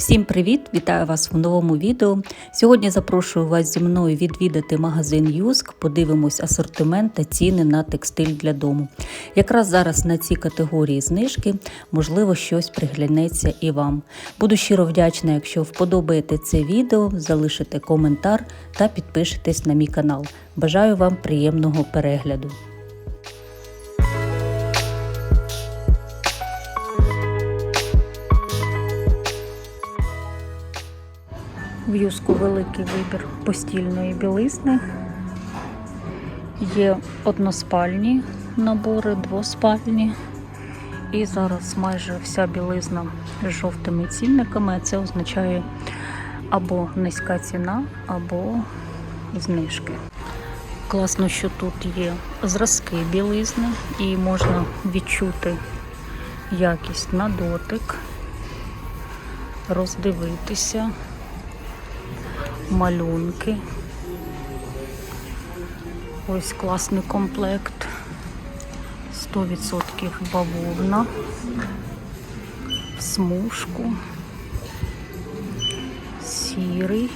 Всім привіт! Вітаю вас в новому відео. Сьогодні запрошую вас зі мною відвідати магазин Юск. Подивимось асортимент та ціни на текстиль для дому. Якраз зараз на ці категорії знижки, можливо, щось приглянеться і вам. Буду щиро вдячна, якщо вподобаєте це відео, залишите коментар та підпишитесь на мій канал. Бажаю вам приємного перегляду. В юску великий вибір постільної білизни. Є односпальні набори, двоспальні. І зараз майже вся білизна з жовтими цінниками. Це означає або низька ціна, або знижки. Класно, що тут є зразки білизни і можна відчути якість на дотик, роздивитися малюнки. Ось класний комплект. 100% бавовна, смужку, сірий.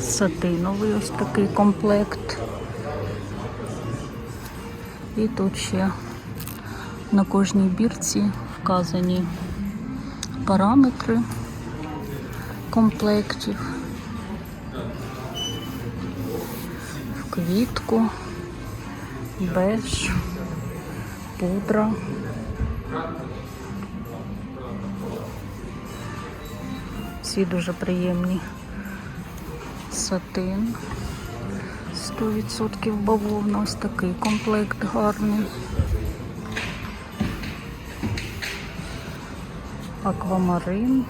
Сатиновий ось такий комплект. І тут ще на кожній бірці вказані параметри комплектів. В квітку, беж, пудра. Всі дуже приємні. Сатин. 100% бавовна, ось такий комплект гарний. Аквамарин.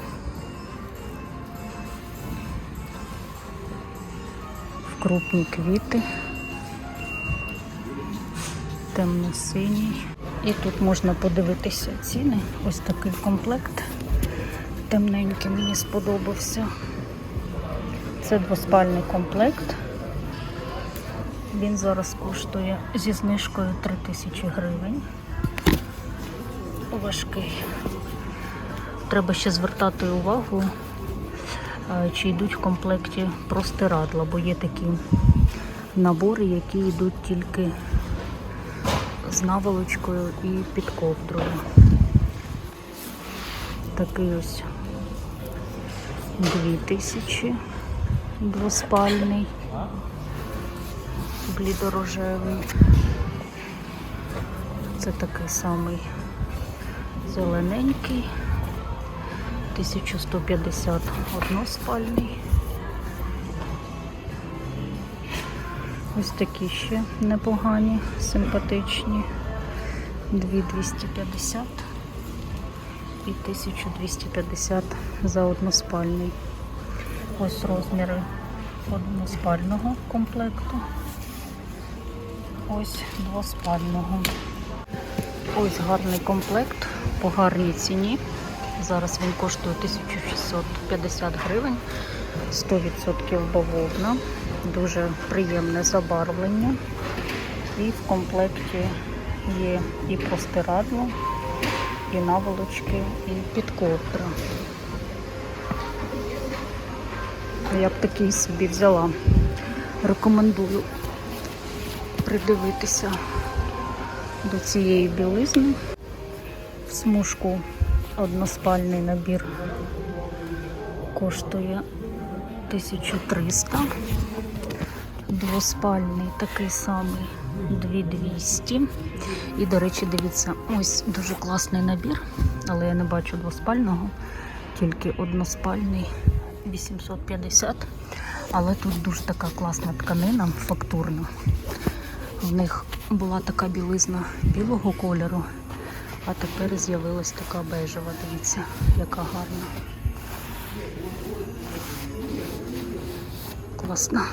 Крупні квіти, темно-синій. І тут можна подивитися ціни. Ось такий комплект. Темненький мені сподобався. Це двоспальний комплект. Він зараз коштує зі знижкою 3000 гривень. Важкий. Треба ще звертати увагу, е, чи йдуть в комплекті простирадла, бо є такі набори, які йдуть тільки з наволочкою і під ковдрою. Такий ось 2000 двоспальний, блідорожевий. Це такий самий зелененький. 1150 односпальний. Ось такі ще непогані, симпатичні. 2250 і 1250 за односпальний. Ось розміри односпального комплекту. Ось двоспального. Ось гарний комплект по гарній ціні. Зараз він коштує 1650 гривень, 100% бавовна, дуже приємне забарвлення. І в комплекті є і простирадло, і наволочки, і підковдра. Я б такий собі взяла. Рекомендую придивитися до цієї білизни в смужку односпальний набір коштує 1300. Двоспальний такий самий 2200. І, до речі, дивіться, ось дуже класний набір, але я не бачу двоспального, тільки односпальний 850. Але тут дуже така класна тканина, фактурна. В них була така білизна білого кольору. А тепер з'явилась така бежева, дивіться, яка гарна. Класна.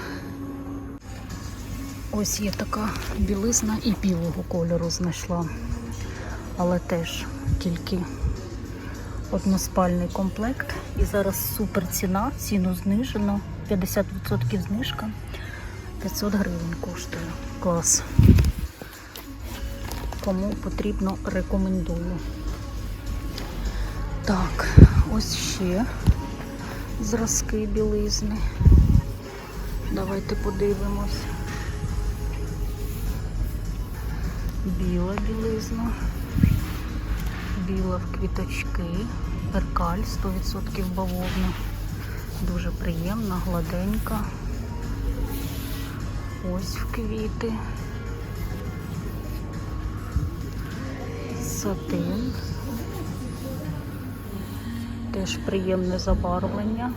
Ось є така білизна і білого кольору знайшла. Але теж тільки односпальний комплект. І зараз супер ціна, ціну знижено. 50% знижка. 500 гривень коштує. Клас. Кому потрібно, рекомендую. Так, ось ще зразки білизни. Давайте подивимось. Біла білизна. Біла в квіточки. Перкаль 100% бавовна. Дуже приємна, гладенька. Ось в квіти. Сатин. Теж приємне забарвлення.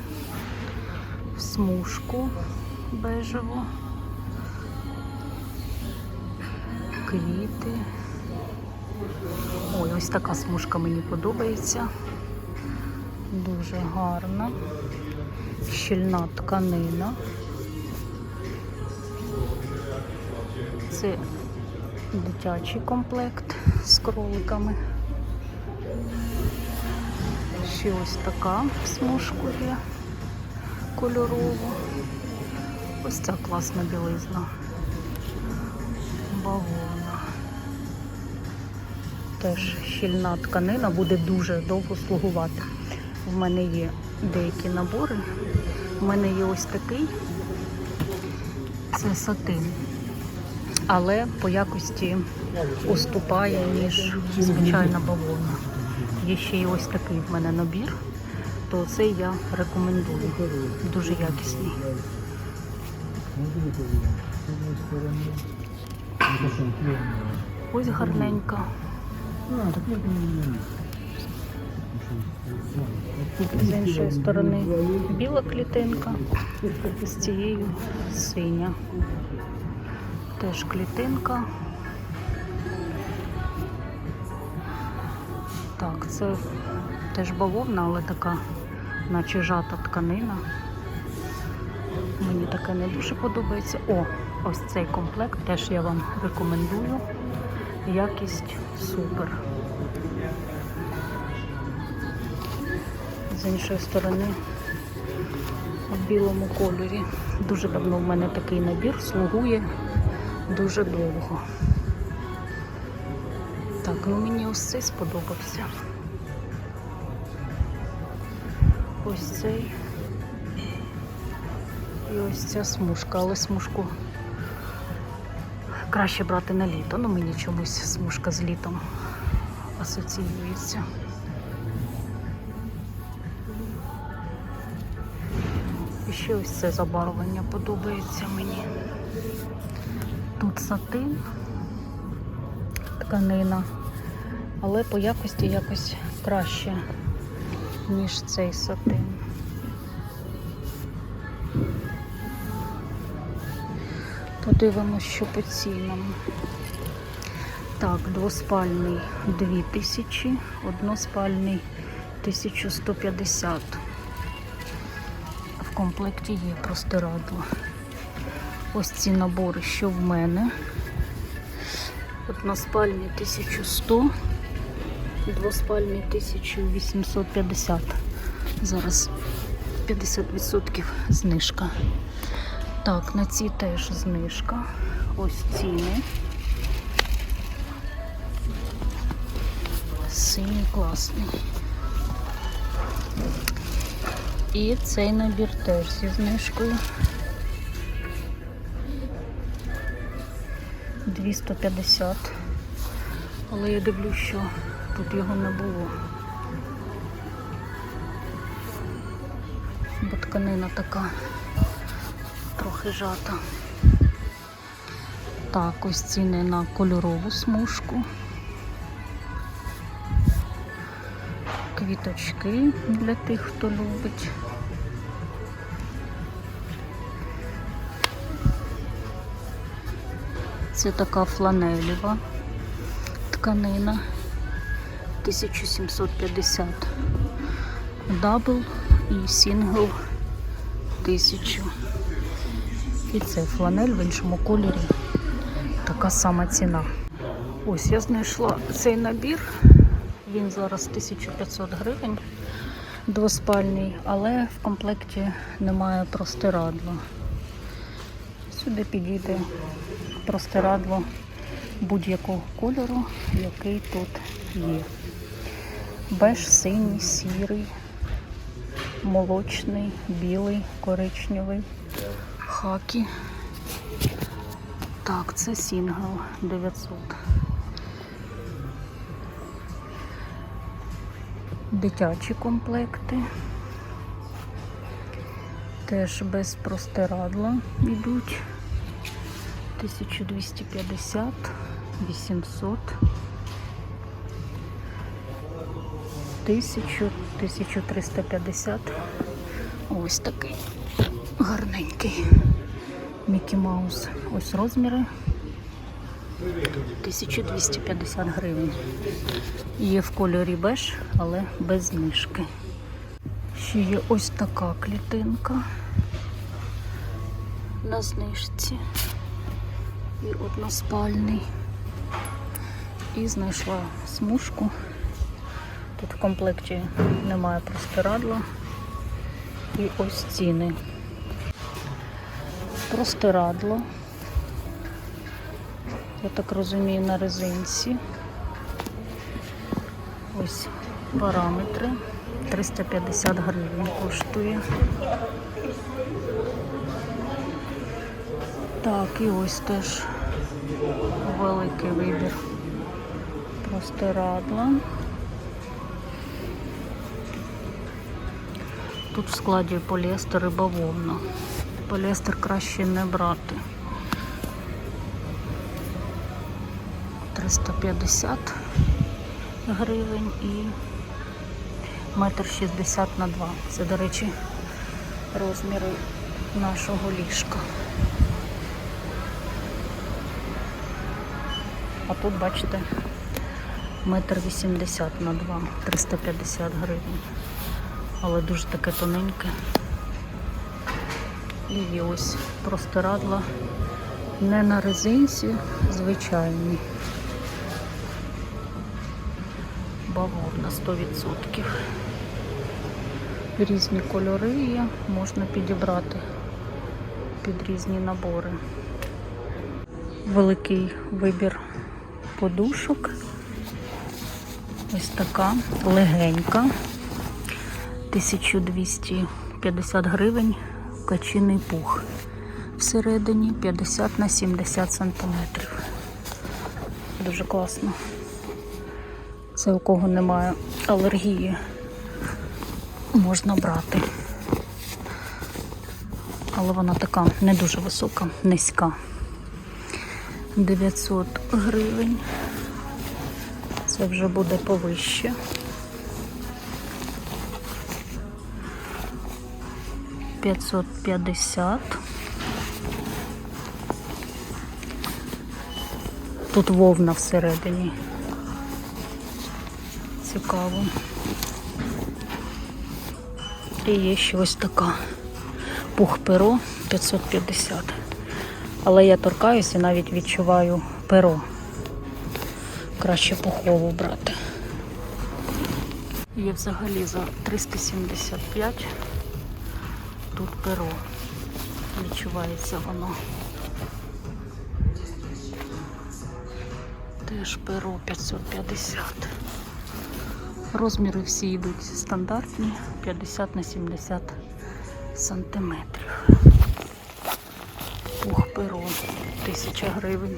В смужку бежево. Квіти. Ой, ось така смужка мені подобається. Дуже гарна. Щільна тканина. Це дитячий комплект з кроликами. Ще ось така смужку є кольорову. Ось ця класна білизна. Бавовна. Теж щільна тканина буде дуже довго слугувати. В мене є деякі набори. У мене є ось такий. Це сатин. Але по якості уступає, ніж звичайна бавовна. Є ще й ось такий в мене набір, то цей я рекомендую. Дуже якісний. Ось гарненька. З іншої сторони біла клітинка, з цією синя. Теж клітинка. Так, це теж бавовна, але така, наче жата тканина. Мені таке не дуже подобається. О, ось цей комплект теж я вам рекомендую. Якість супер. З іншої сторони в білому кольорі. Дуже давно в мене такий набір слугує дуже довго. Так, ну мені ось цей сподобався. Ось цей. І ось ця смужка, але смужку краще брати на літо. Ну мені чомусь смужка з літом асоціюється. І ще ось це забарвлення подобається мені. Тут сатин, тканина, але по якості якось краще, ніж цей сатин. Подивимось, що по цінам. Так, двоспальний 2000, односпальний 1150. В комплекті є простирадло. Ось ці набори, що в мене. Односпальний 1100, двоспальний 1850. Зараз 50% знижка. Так, на ці теж знижка. Ось ціни. Синій класний. І цей набір теж зі знижкою. 250. Але я дивлюсь, що тут його не було. Бо тканина така трохи жата. Так, ось ціни на кольорову смужку. Квіточки для тих, хто любить. Це така фланелева тканина 1750. Дабл і сингл 1000. І це фланель в іншому кольорі. Така сама ціна. Ось я знайшла цей набір. Він зараз 1500 гривень двоспальний, але в комплекті немає простирадла. Сюди підійде простирадло будь-якого кольору, який тут є. Беж, синій, сірий, молочний, білий, коричневий, хакі. Так, це сінгл 900. Дитячі комплекти. Теж без простирадла йдуть. 1250, 800, 1000, 1350. Ось такий гарненький. Мікі Маус. Ось розміри. 1250 гривень. Є в кольорі беж, але без знижки. Ще є ось така клітинка на знижці. І односпальний. І знайшла смужку. Тут в комплекті немає простирадла. І ось ціни. Простирадло. Я так розумію, на резинці. Ось параметри. 350 гривень коштує. Так, і ось теж великий вибір простирадла. Тут в складі поліестер і бавовна. Поліестер краще не брати. 350 гривень і метр 60 на 2. Це, до речі, розміри нашого ліжка. А тут, бачите, метр 80 на 2, 350 гривень. Але дуже таке тоненьке. І ось простирадла не на резинці, звичайні. Бавовна 100%. Різні кольори є, можна підібрати під різні набори. Великий вибір подушок. Ось така легенька. 1250 гривень качиний пух. Всередині 50 на 70 сантиметрів. Дуже класно. Це у кого немає алергії, можна брати. Але вона така не дуже висока, низька. 900 гривень. Це вже буде повище. П'ятсот п'ятдесят. Тут вовна всередині. Цікаво. І є ще ось така пух перо 550. Але я торкаюся і навіть відчуваю перо. Краще пухову брати. Є взагалі за 375. Тут перо. Відчувається воно. Теж перо 550. Розміри всі йдуть стандартні 50 на 70 сантиметрів. Перо 1000 гривень.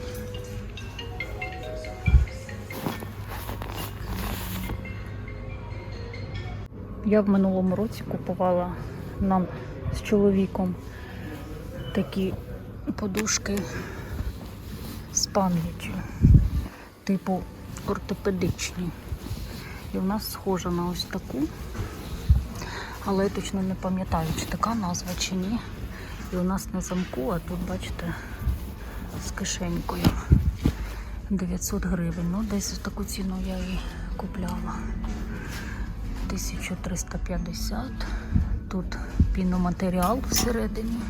Я в минулому році купувала нам з чоловіком такі подушки з пам'яттю, типу ортопедичні. І в нас схожа на ось таку, але я точно не пам'ятаю, чи така назва, чи ні. І у нас на замку, а тут, бачите, з кишенькою 900 гривень. Ну, десь таку ціну я її купляла. 1350. Тут піноматеріал всередині.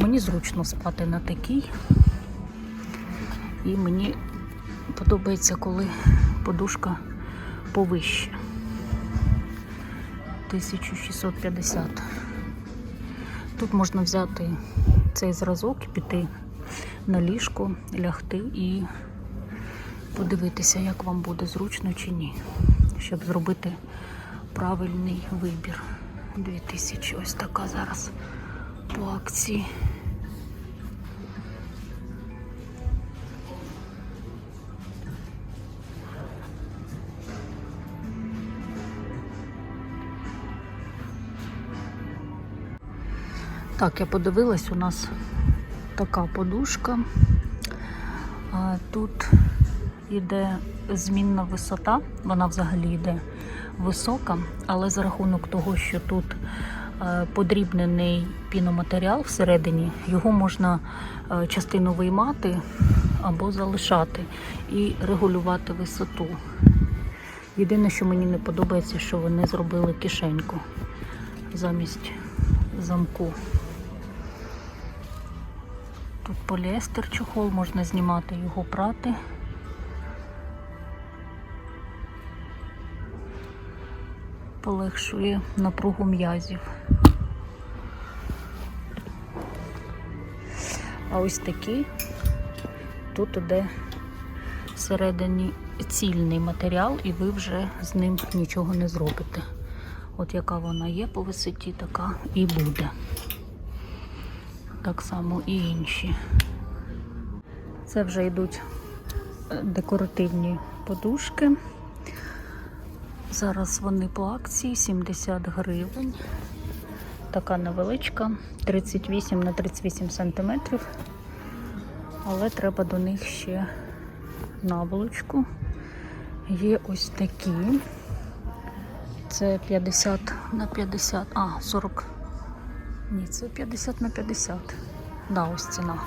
Мені зручно спати на такій. І мені подобається, коли подушка повище. 1650. Тут можна взяти цей зразок і піти на ліжко лягти і подивитися, як вам буде зручно чи ні, щоб зробити правильний вибір. 2000 ось така зараз по акції. Так, я подивилась, у нас така подушка. Тут йде змінна висота, вона взагалі йде висока, але за рахунок того, що тут е, подрібнений піноматеріал всередині, його можна е, частину виймати або залишати і регулювати висоту. Єдине, що мені не подобається, що вони зробили кишеньку замість замку. Тут поліестер чохол, можна знімати його прати. Полегшує напругу м'язів. А ось такий тут іде всередині цільний матеріал, і ви вже з ним нічого не зробите. От яка вона є по висоті, така і буде. Так само і інші. Це вже йдуть е, декоративні подушки. Зараз вони по акції 70 гривень. Така невеличка, 38 на 38 сантиметрів. Але треба до них ще наволочку. Є ось такі. Це 50 на 50, а, 40. Ні, це 50 на 50. Да, ось ціна.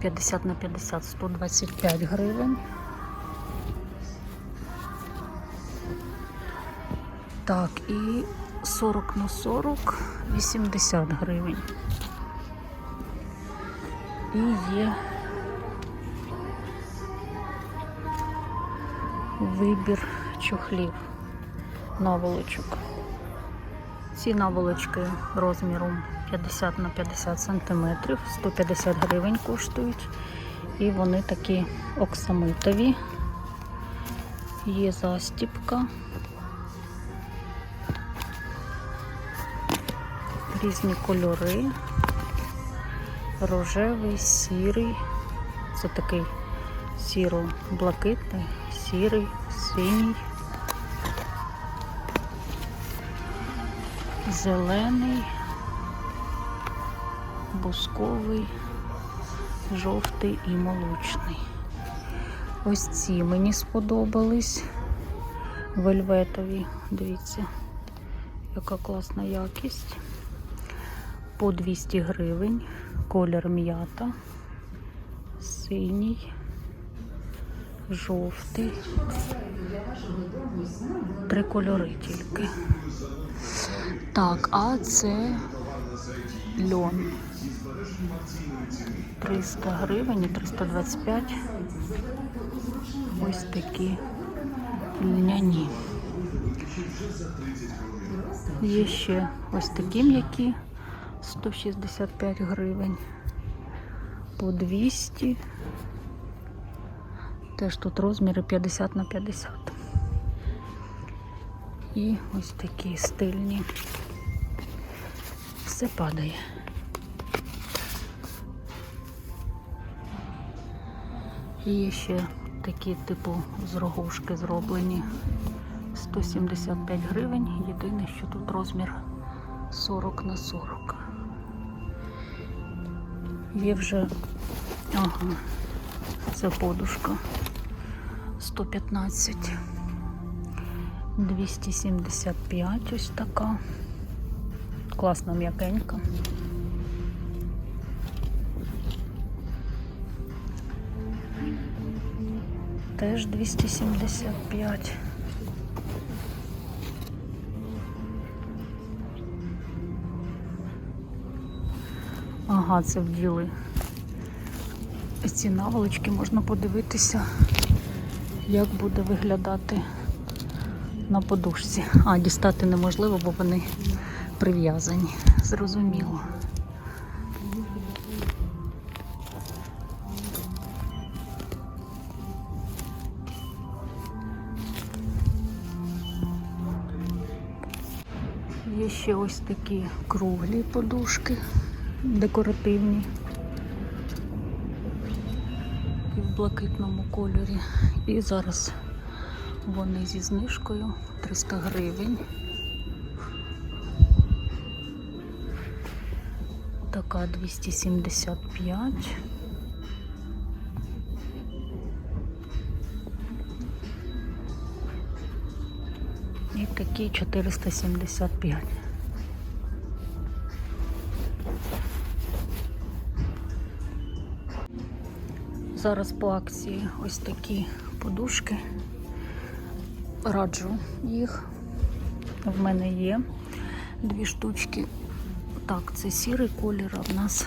50 на 50, 125 гривень. Так, і 40 на 40, 80 гривень. І є вибір чохлів, наволочок. Ці наволочки розміром 50 на 50 сантиметрів, 150 гривень коштують. І вони такі оксамитові. Є застіпка. Різні кольори. Рожевий, сірий. Це такий сіро-блакитний, сірий, синій. Зелений, бусковий, жовтий і молочний. Ось ці мені сподобались. Вельветові, дивіться, яка класна якість. По 200 гривень, колір м'ята, синій, жовтий. Три кольори тільки. Так, а це льон. 300 гривень і 325. Ось такі льняні. Є ще ось такі м'які 165 гривень. По 200. Теж тут розміри 50 на 50. І ось такі стильні. Все падає. І є ще такі типу з рогушки зроблені. 175 гривень. Єдине, що тут розмір 40 на 40. Є вже, ага, це подушка 115. 275 ось така. Класна м'якенька. Теж 275. Ага, це вділи. Ці наволочки можна подивитися, як буде виглядати на подушці. А дістати неможливо, бо вони прив'язані. Зрозуміло. Є ще ось такі круглі подушки, декоративні. І в блакитному кольорі. І зараз вони зі знижкою 300 гривень. Така 275. І такі 475. Зараз по акції ось такі подушки. Раджу їх. В мене є дві штучки. Так, це сірий колір, а в нас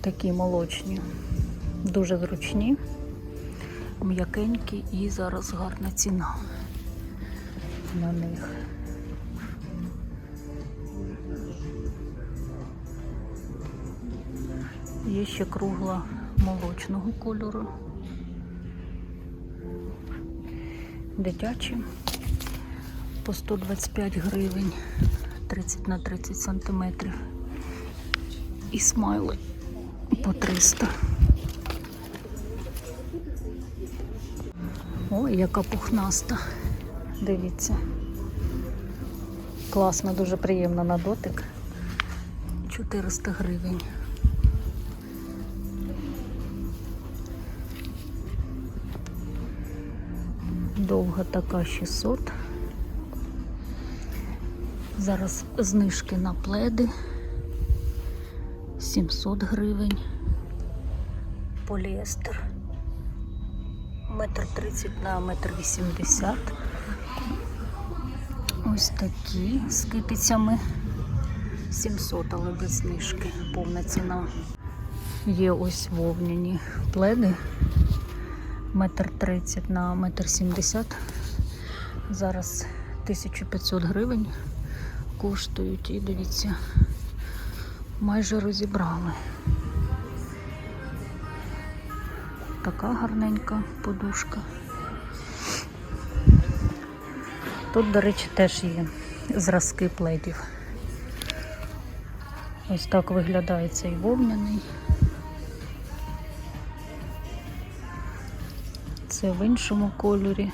такі молочні. Дуже зручні, м'якенькі і зараз гарна ціна на них. Є ще кругла молочного кольору. Дитячі по 125 гривень 30 на 30 сантиметрів. І смайли по 300. Ой, яка пухнаста. Дивіться. Класно, дуже приємно на дотик. 400 гривень. Довга така 600. Зараз знижки на пледи 700 гривень. Поліестер. Метр тридцять на метр вісімдесят. Ось такі з китицями 700, але без знижки. Повна ціна. Є ось вовняні пледи. Метр тридцять на метр сімдесят. Зараз 1500 гривень коштують і дивіться, майже розібрали. Така гарненька подушка. Тут, до речі, теж є зразки пледів. Ось так виглядає цей вовняний. Це в іншому кольорі.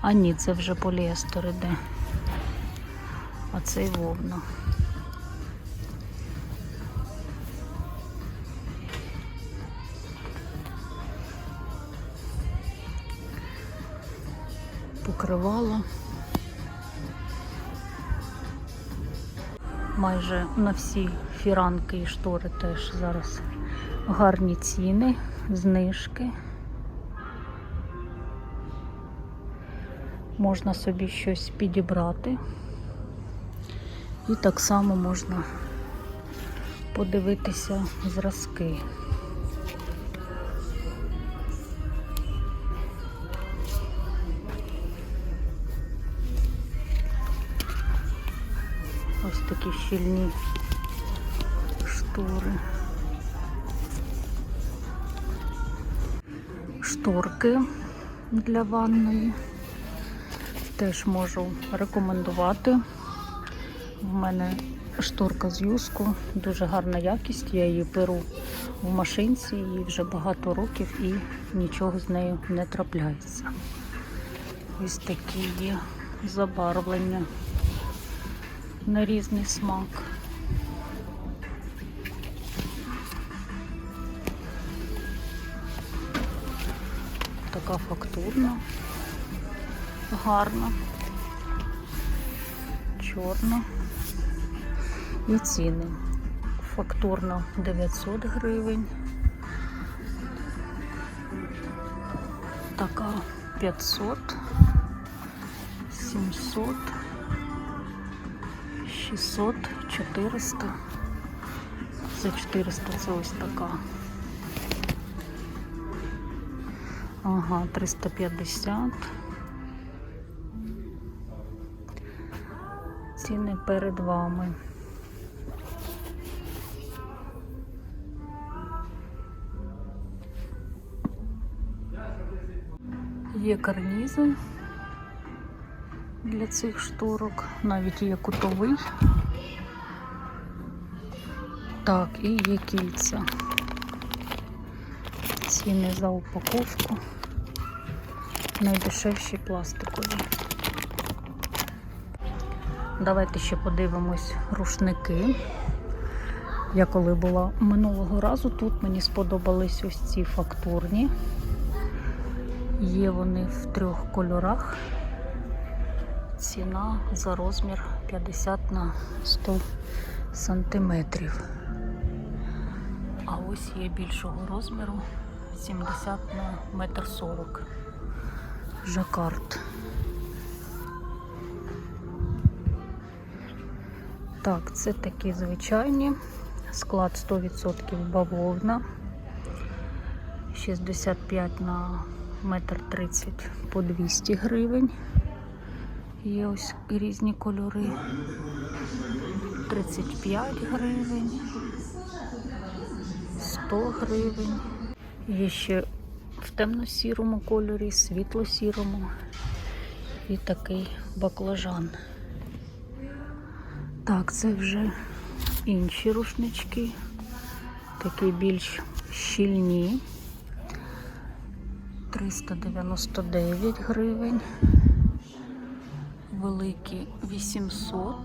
А ні, це вже поліестер іде. А цей вовна. Покривало. Майже на всі фіранки і штори теж зараз гарні ціни, знижки. Можна собі щось підібрати. І так само можна подивитися зразки. Ось такі щільні штори. Шторки для ванної. Теж можу рекомендувати. В мене шторка з юску, дуже гарна якість. Я її беру в машинці, їй вже багато років і нічого з нею не трапляється. Ось такі є забарвлення на різний смак. Така фактурна, гарна, чорна. І ціни. Фактурно 900 гривень. Така 500, 700, 600, 400. За 400 це ось така. Ага, 350. Ціни перед вами. Є карнізи для цих шторок. Навіть є кутовий. Так, і є кільця. Ціни за упаковку. Найдешевші пластикові. Давайте ще подивимось рушники. Я коли була минулого разу, тут мені сподобались ось ці фактурні. Є вони в трьох кольорах. Ціна за розмір 50 на 100 сантиметрів. А ось є більшого розміру 70 на метр 40. Жакард. Так, це такі звичайні. Склад 100% бавовна. 65 на метр 30 по 200 гривень. Є ось різні кольори. 35 гривень. 100 гривень. Є ще в темно-сірому кольорі, світло-сірому і такий баклажан. Так, це вже інші рушнички, такі більш щільні. 399 гривень, великі 800.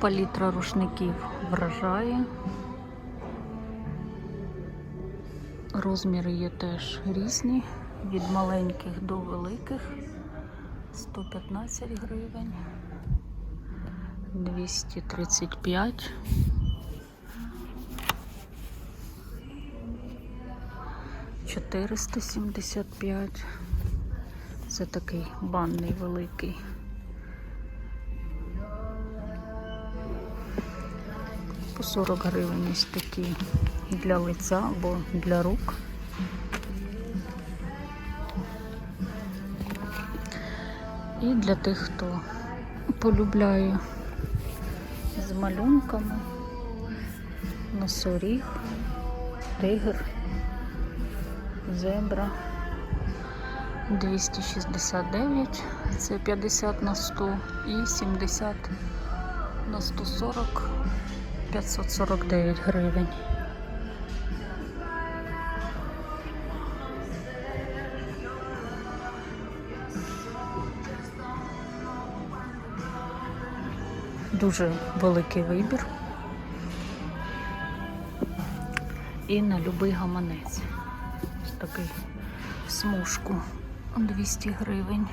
Палітра рушників вражає. Розміри є теж різні, від маленьких до великих. 115 гривень, 235. Чотириста сімдесят п'ять. Це такий банний великий. По 40 гривень ось такі для лиця або для рук. І для тих, хто полюбляє з малюнками, носоріг, тигр, зебра 269, це 50 на 100 і 70 на 140, 549 гривень. Дуже великий вибір. І на любий гаманець. Ось такий смужку 200 гривень.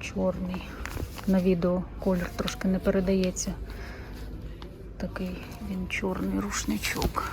Чорний. На відео колір трошки не передається. Такий він чорний рушничок.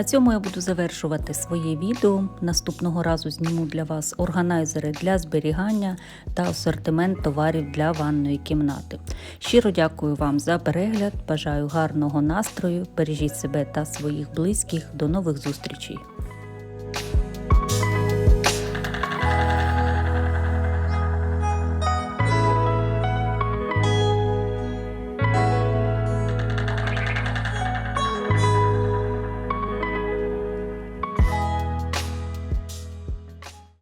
На цьому я буду завершувати своє відео. Наступного разу зніму для вас органайзери для зберігання та асортимент товарів для ванної кімнати. Щиро дякую вам за перегляд. Бажаю гарного настрою. Бережіть себе та своїх близьких. До нових зустрічей!